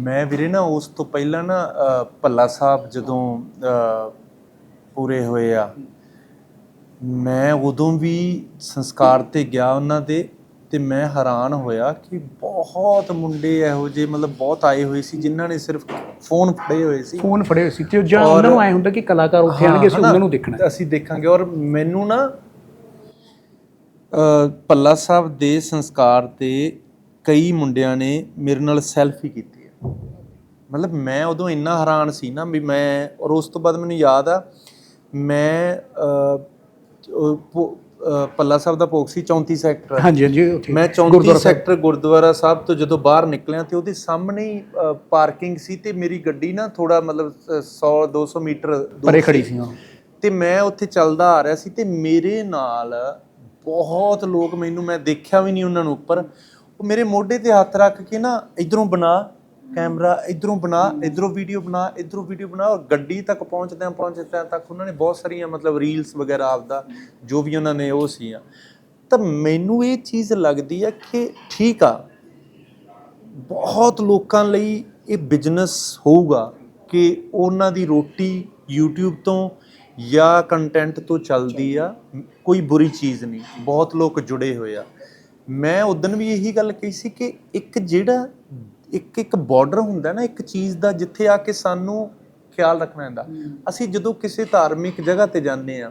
ਮੈਂ ਵੀਰੇ ਨਾ ਉਸ ਤੋਂ ਪਹਿਲਾਂ ਨਾ ਅ, ਭੱਲਾ ਸਾਹਿਬ ਜਦੋਂ ਅ, ਪੂਰੇ ਹੋਏ ਆ ਮੈਂ ਉਦੋਂ ਵੀ ਸੰਸਕਾਰ ਤੇ ਗਿਆ ਉਹਨਾਂ ਦੇ ਤੇ ਮੈਂ ਹੈਰਾਨ ਹੋਇਆ ਕਿ ਬਹੁਤ ਮੁੰਡੇ ਇਹੋ ਜਿਹੇ ਮਤਲਬ ਬਹੁਤ ਆਏ ਹੋਏ ਸੀ ਜਿਨ੍ਹਾਂ ਨੇ ਸਿਰਫ ਫੋਨ ਫੜੇ ਹੋਏ ਸੀ ਫੋਨ ਫੜੇ ਹੋਏ ਸੀ ਤੇ ਜਾਂ ਔਰ- ਉਹਨਾਂ ਨੂੰ ਐ ਹੁੰਦਾ ਕਿ ਕਲਾਕਾਰ ਉੱਥੇ ਆਣਗੇ ਅਸੀਂ ਹਨਾ? ਉਹਨਾਂ ਨੂੰ ਦੇਖਣਾ। ਅਸੀਂ ਦੇਖਾਂਗੇ ਔਰ ਮੈਨੂੰ ਨਾ ਅ ਪੱਲਾ ਸਾਹਿਬ ਦੇ ਸੰਸਕਾਰ ਤੇ ਕਈ ਮੁੰਡਿਆਂ ਨੇ ਮੇਰੇ ਨਾਲ ਸੈਲਫੀ ਕੀਤੀ ਮਤਲਬ ਮੈਂ ਉਦੋਂ ਇੰਨਾ ਹੈਰਾਨ ਸੀ ਨਾ ਵੀ ਮੈਂ ਔਰ ਉਸ ਤੋਂ ਬਾਅਦ ਮੈਨੂੰ ਯਾਦ ਆ ਮੈਂ ਪੱਲਾ ਸਾਹਿਬ ਦਾ ਭੋਗ ਸੀ 34 ਸੈਕਟਰ ਹਾਂਜੀ ਹਾਂਜੀ ਉੱਥੇ। ਮੈਂ 34 ਸੈਕਟਰ ਗੁਰਦੁਆਰਾ ਸਾਹਿਬ ਤੋਂ ਜਦੋਂ ਬਾਹਰ ਨਿਕਲਿਆ ਤੇ ਉਹਦੇ ਸਾਹਮਣੇ ਹੀ ਪਾਰਕਿੰਗ ਸੀ ਤੇ ਮੇਰੀ ਗੱਡੀ ਨਾ ਥੋੜਾ ਮਤਲਬ 100 200 ਮੀਟਰ ਦੂਰ ਪਰੇ ਖੜੀ ਸੀ ਤੇ ਮੈਂ ਉੱਥੇ ਚੱਲਦਾ ਆ ਰਿਹਾ ਸੀ ਤੇ ਮੇਰੇ ਨਾਲ ਬਹੁਤ ਲੋਕ ਮੈਨੂੰ ਮੈਂ ਦੇਖਿਆ ਵੀ ਨਹੀਂ ਉਹਨਾਂ ਨੂੰ ਉੱਪਰ। ਉਹ ਮੇਰੇ ਮੋਢੇ ਤੇ ਹੱਥ ਰੱਖ ਕੇ ਨਾ ਇਧਰੋਂ ਬਣਾ ਕੈਮਰਾ ਇਧਰੋਂ ਬਣਾ, ਇਧਰੋਂ ਵੀਡੀਓ ਬਣਾ, ਇਧਰੋਂ ਵੀਡੀਓ ਬਣਾ ਔਰ ਗੱਡੀ ਤੱਕ ਪਹੁੰਚਦਿਆਂ ਪਹੁੰਚਦਿਆਂ ਤੱਕ ਉਹਨਾਂ ਨੇ ਬਹੁਤ ਸਾਰੀਆਂ ਮਤਲਬ ਰੀਲਸ ਵਗੈਰਾ ਆਪਦਾ, ਜੋ ਵੀ ਉਹਨਾਂ ਨੇ ਉਹ ਸੀਆਂ। ਤਾਂ ਮੈਨੂੰ ਇਹ ਚੀਜ਼ ਲੱਗਦੀ ਹੈ ਕਿ ਠੀਕ ਆ, ਬਹੁਤ ਲੋਕਾਂ ਲਈ ਇਹ ਬਿਜ਼ਨਸ ਹੋਊਗਾ ਕਿ ਉਹਨਾਂ ਦੀ ਰੋਟੀ YouTube ਤੋਂ ਜਾਂ ਕੰਟੈਂਟ ਤੋਂ ਚੱਲਦੀ ਆ, ਕੋਈ ਬੁਰੀ ਚੀਜ਼ ਨਹੀਂ, ਬਹੁਤ ਲੋਕ ਜੁੜੇ ਹੋਏ ਆ। ਮੈਂ ਉਦੋਂ ਵੀ ਇਹੀ ਗੱਲ ਕਹੀ ਸੀ ਕਿ ਇੱਕ ਜਿਹੜਾ ਇੱਕ ਇੱਕ ਬਾਰਡਰ ਹੁੰਦਾ ਨਾ ਇੱਕ ਚੀਜ਼ ਦਾ ਜਿੱਥੇ ਆ ਕੇ ਸਾਨੂੰ ਖਿਆਲ ਰੱਖਣਾ ਹੁੰਦਾ। ਅਸੀਂ ਜਦੋਂ ਕਿਸੇ ਧਾਰਮਿਕ ਜਗ੍ਹਾ ਤੇ ਜਾਂਦੇ ਆ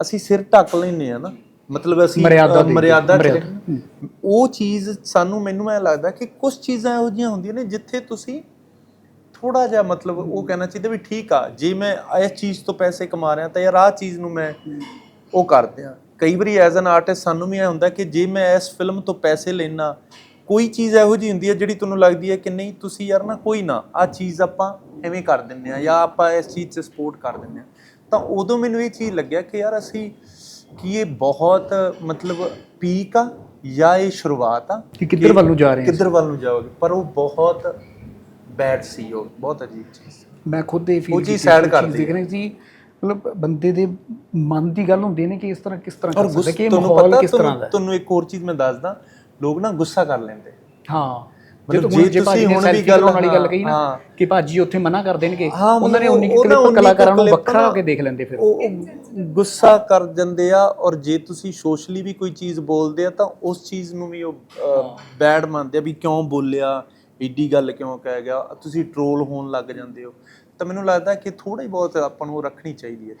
ਅਸੀਂ ਸਿਰ ਢੱਕ ਲੈਂਦੇ ਆ ਨਾ ਮਤਲਬ ਅਸੀਂ ਮਰਿਆਦਾ ਚ। ਉਹ ਚੀਜ਼ ਸਾਨੂੰ ਮੈਨੂੰ ਐ ਲੱਗਦਾ ਕਿ ਕੁਝ ਚੀਜ਼ਾਂ ਇਹੋ ਜਿਹੀਆਂ ਹੁੰਦੀਆਂ ਨੇ ਜਿੱਥੇ ਤੁਸੀਂ ਥੋੜਾ ਜਿਹਾ ਮਤਲਬ ਉਹ ਕਹਿਣਾ ਚਾਹੀਦਾ ਵੀ ਠੀਕ ਆ ਜੇ ਮੈਂ ਇਸ ਚੀਜ਼ ਤੋਂ ਪੈਸੇ ਕਮਾ ਰਿਹਾ ਤਾਂ ਯਾਰ ਆਹ ਚੀਜ਼ ਨੂੰ ਮੈਂ ਉਹ ਕਰਦੇ ਆ ਕਈ ਵਾਰੀ ਐਜ਼ ਐਨ ਆਰਟਿਸਟ ਸਾਨੂੰ ਵੀ ਇਹ ਹੁੰਦਾ ਕਿ ਜੇ ਮੈਂ ਇਸ ਫਿਲਮ ਤੋਂ ਪੈਸੇ ਲੈਣਾ ਕੋਈ ਚੀਜ਼ ਇਹੋ ਜਿਹੀ ਹੁੰਦੀ ਹੈ ਜਿਹੜੀ ਤੁਹਾਨੂੰ ਲੱਗਦੀ ਹੈ ਕਿ ਨਹੀਂ ਤੁਸੀਂ ਯਾਰ ਨਾ ਕੋਈ ਨਾ ਆਹ ਚੀਜ਼ ਆਪਾਂ ਐਵੇਂ ਕਰ ਦਿੰਨੇ ਆ ਜਾਂ ਆਪਾਂ ਇਸ ਚੀਜ਼ 'ਚ ਸਪੋਰਟ ਕਰ ਦਿੰਨੇ ਆ ਤਾਂ ਉਦੋਂ ਮੈਨੂੰ ਇਹ ਚੀਜ਼ ਲੱਗਿਆ ਕਿ ਯਾਰ ਅਸੀਂ ਕੀ ਇਹ ਬਹੁਤ ਮਤਲਬ ਪੀਕ ਆ ਜਾਂ ਇਹ ਸ਼ੁਰੂਆਤ ਆ? ਕਿ ਕਿੱਧਰ ਵੱਲ ਨੂੰ ਜਾ ਰਹੇ ਹਾਂ? ਕਿੱਧਰ ਵੱਲ ਨੂੰ ਜਾਓਗੇ? ਪਰ ਉਹ ਬਹੁਤ ਬੈਡ ਸੀ ਉਹ ਬਹੁਤ ਅਜੀਬ ਚੀਜ਼ ਮੈਂ ਖੁਦ ਇਹ ਫੀਲ ਉਹ ਚੀਜ਼ sad ਕਰਦੀ ਦੇਖ ਰਿਹਾ ਸੀ ਮਤਲਬ ਬੰਦੇ ਦੇ ਮਨ ਦੀ ਗੱਲ ਹੁੰਦੀ ਨੇ ਕਿ ਇਸ ਤਰ੍ਹਾਂ ਕਿਸ ਤਰ੍ਹਾਂ ਕਰ ਸਕਦਾ ਕਿ ਮਾਹੌਲ ਕਿਸ ਤਰ੍ਹਾਂ ਦਾ। ਤੁਹਾਨੂੰ ਇੱਕ ਹੋਰ ਚੀਜ਼ ਮੈਂ ਦੱਸਦਾ ਲੋਕ ਨਾ ਗੁੱਸਾ ਕਰ ਲੈਂਦੇ। ਹਾਂ। ਜੇ ਤੁਸੀਂ ਹੁਣ ਵੀ ਗੱਲ- ਵਾਲੀ ਗੱਲ ਕਹੀ ਨਾ। ਕਿ ਭਾਜੀ ਉੱਥੇ ਮਨਾ ਕਰ ਦੇਣਗੇ ਉਹਨਾਂ ਨੇ ਉਨੀ ਕਲਿੱਪ ਕਲਾਕਾਰਾਂ ਨੂੰ ਵੱਖਰਾ ਹੋ ਕੇ ਦੇਖ ਲੈਂਦੇ ਫਿਰ। ਉਹ ਗੁੱਸਾ ਕਰ ਜਾਂਦੇ ਆ ਔਰ ਜੇ ਤੁਸੀਂ ਸੋਸ਼ਲੀ ਵੀ ਕੋਈ ਚੀਜ਼ ਬੋਲਦੇ ਆ ਤਾਂ ਉਸ ਚੀਜ਼ ਨੂੰ ਵੀ ਉਹ ਬੈਡ ਮੰਨਦੇ ਆ ਵੀ ਕਿਉਂ ਬੋਲਿਆ ਏਡੀ ਗੱਲ ਕਿਉਂ ਕਹਿ ਗਿਆ ਤੁਸੀਂ ਟਰੋਲ ਹੋਣ ਲੱਗ ਜਾਂਦੇ ਹੋ। ਤਾਂ ਮੈਨੂੰ ਲੱਗਦਾ ਕਿ ਥੋੜਾ ਹੀ ਬਹੁਤ ਆਪਾਂ ਨੂੰ ਰੱਖਣੀ ਚਾਹੀਦੀ ਹੈ।